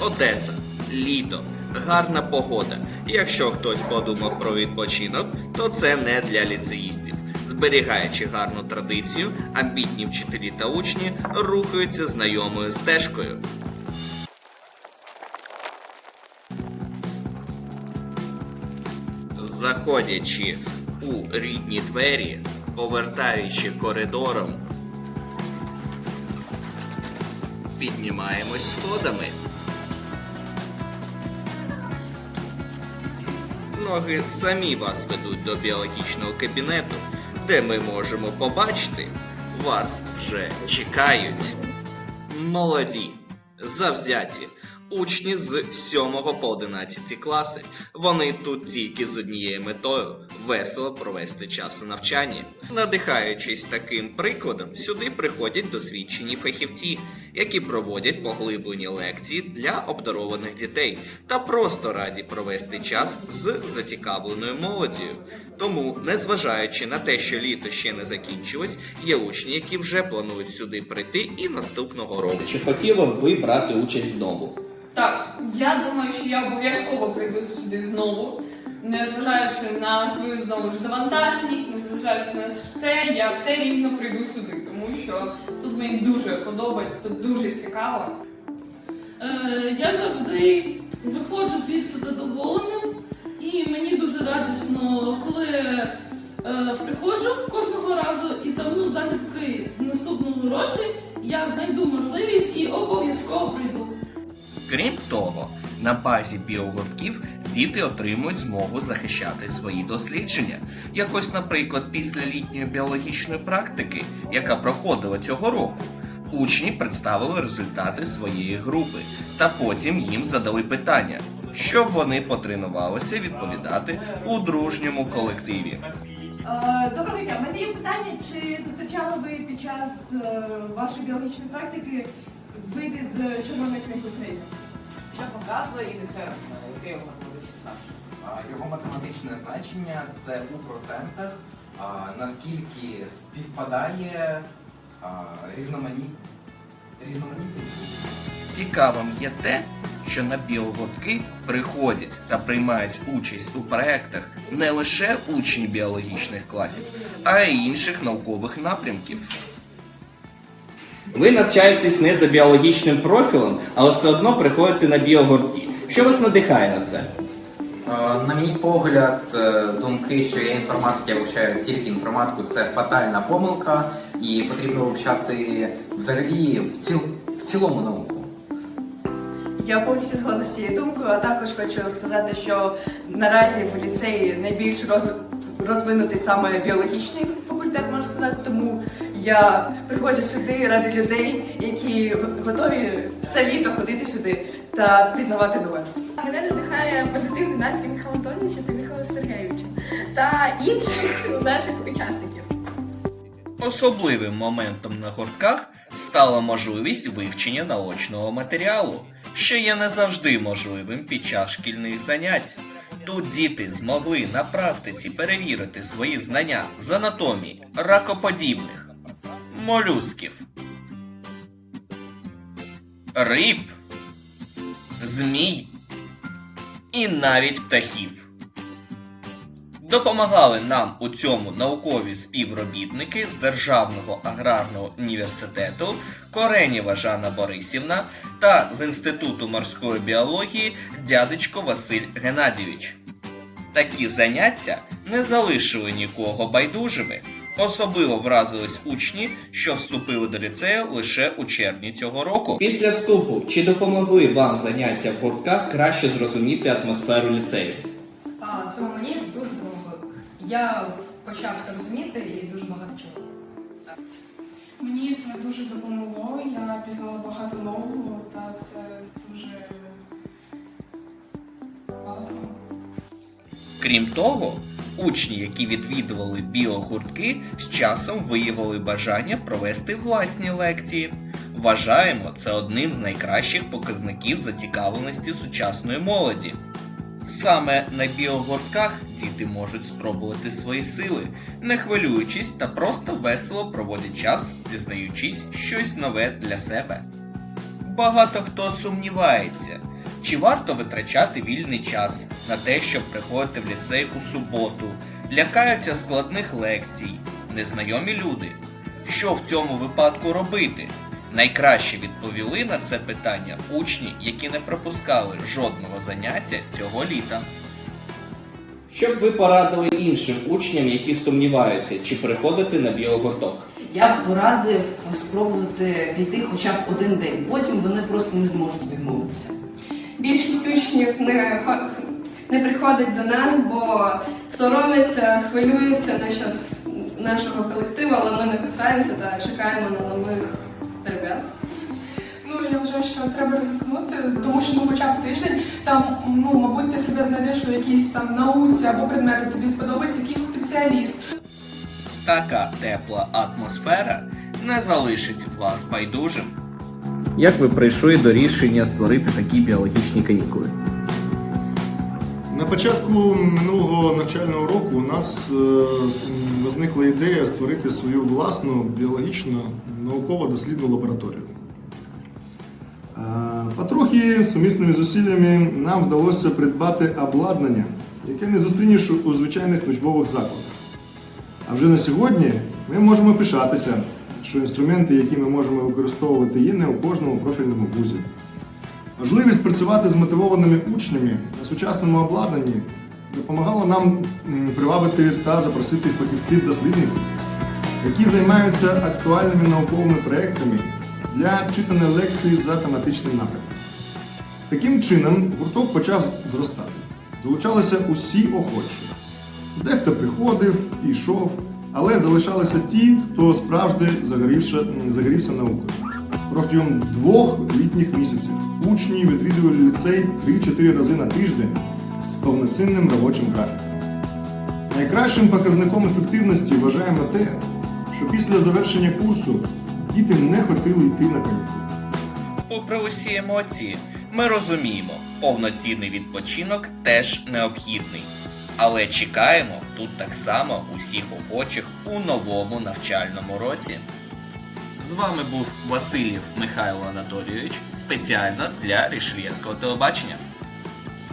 Одеса, літо, гарна погода. Якщо хтось подумав про відпочинок, то це не для ліцеїстів. Зберігаючи гарну традицію, амбітні вчителі та учні рухаються знайомою стежкою. Заходячи у рідні двері, повертаючи коридором, піднімаємось сходами. Ноги самі вас ведуть до біологічного кабінету, де ми можемо побачити, вас вже чекають. Молоді, завзяті, учні з 7 по 11 класи. Вони тут тільки з однією метою весело провести час у навчанні. Надихаючись таким прикладом, сюди приходять досвідчені фахівці, які проводять поглиблені лекції для обдарованих дітей та просто раді провести час з зацікавленою молоддю. Тому, незважаючи на те, що літо ще не закінчилось, є учні, які вже планують сюди прийти і наступного року. Чи хотіли б ви брати участь знову? Я думаю, що я обов'язково прийду сюди знову, незважаючи на свою знову ж завантаженість, незважаючи на все, я все рівно прийду сюди, тому що тут мені дуже подобається, тут дуже цікаво. Е, я завжди виходжу звідси задоволеним, і мені дуже радісно, коли е, приходжу кожного разу, і тому залюбки в наступному році я знайду можливість і обов'язково прийду. Крім того, на базі біогуртків діти отримують змогу захищати свої дослідження. Якось, наприклад, після літньої біологічної практики, яка проходила цього року, учні представили результати своєї групи, та потім їм задали питання, щоб вони потренувалися відповідати у дружньому колективі. Е, Доброго дня. Мене є питання, чи зустрічали ви під час е, вашої біологічної практики види з Червоної книги України? Що показує індексерс, яке його математичне значення? Його математичне значення це у процентах, а, наскільки співпадає а, різноманіт... різноманітність. Цікавим є те, що на біогуртки приходять та приймають участь у проектах не лише учні біологічних класів, а й інших наукових напрямків. Ви навчаєтесь не за біологічним профілем, але все одно приходите на біогуртки. Що вас надихає на це? Е, На мій погляд, е, думки, що я інформатик, я вивчаю тільки інформатику, це фатальна помилка, і потрібно вивчати взагалі в, ціл... в цілому науку. Я повністю згодна з цією думкою, а також хочу сказати, що наразі в ліцеї найбільш роз... розвинутий саме біологічний факультет, можна сказати, тому я приходжу сюди ради людей, які готові все літо ходити сюди та пізнавати нове. Мене надихає позитивний настрій Михайла Анатолійовича та Михайла Сергійовича та інших наших учасників. Особливим моментом на гуртках стала можливість вивчення наочного матеріалу, що є не завжди можливим під час шкільних занять. Тут діти змогли на практиці перевірити свої знання з анатомії ракоподібних, молюсків, риб, змій і навіть птахів. Допомагали нам у цьому наукові співробітники з Державного аграрного університету Коренєва Жанна Борисівна та з Інституту морської біології дядечко Василь Геннадійович. Такі заняття не залишили нікого байдужими. Особливо вразились учні, що вступили до ліцею лише у червні цього року. Після вступу чи допомогли вам заняття в гуртках краще зрозуміти атмосферу ліцею? А, цьому мені дуже допомогло. Я почав все розуміти і дуже багато чого. Мені це дуже допомогло. Я пізнала багато нового, та це дуже класно. Крім того, учні, які відвідували біогуртки, з часом виявили бажання провести власні лекції. Вважаємо це одним з найкращих показників зацікавленості сучасної молоді. Саме на біогуртках діти можуть спробувати свої сили, не хвилюючись та просто весело проводять час, дізнаючись щось нове для себе. Багато хто сумнівається, чи варто витрачати вільний час на те, щоб приходити в ліцей у суботу, лякаються складних лекцій, незнайомі люди. Що в цьому випадку робити? Найкраще відповіли на це питання учні, які не пропускали жодного заняття цього літа. Що б ви порадили іншим учням, які сумніваються, чи приходити на біогурток? Я б порадив спробувати піти хоча б один день. Потім вони просто не зможуть відмовитися. Більшість учнів не, не приходить до нас, бо соромляться, хвилюються насчет нашого колективу, але ми не писаємося та чекаємо на нових ребят. Ну, я вважаю, що треба ризикнути, тому що ну хоча б тиждень там, ну, мабуть, ти себе знайдеш у якійсь там науці або предмети, тобі сподобається якийсь спеціаліст. Така тепла атмосфера не залишить вас байдужим. Як ви прийшли до рішення створити такі біологічні канікули? На початку минулого навчального року у нас е, возникла ідея створити свою власну біологічну науково-дослідну лабораторію. Е, Потрохи сумісними зусиллями нам вдалося придбати обладнання, яке не зустрінеш у звичайних учбових закладах. А вже на сьогодні ми можемо пишатися, що інструменти, які ми можемо використовувати, є не у кожному профільному вузі. Можливість працювати з мотивованими учнями на сучасному обладнанні допомагала нам привабити та запросити фахівців-дослідників, які займаються актуальними науковими проектами для читаної лекції за тематичним напрямком. Таким чином, гурток почав зростати. Долучалися усі охочі. Дехто приходив, йшов, але залишалися ті, хто справді загорівся, загорівся наукою. Протягом двох літніх місяців учні відвідували ліцей 3-4 рази на тиждень з повноцінним робочим графіком. Найкращим показником ефективності вважаємо те, що після завершення курсу діти не хотіли йти на канікули. Попри усі емоції, ми розуміємо, повноцінний відпочинок теж необхідний. Але чекаємо тут так само усіх охочих у новому навчальному році. З вами був Васильєв Михайло Анатолійович спеціально для Рішельєвського телебачення.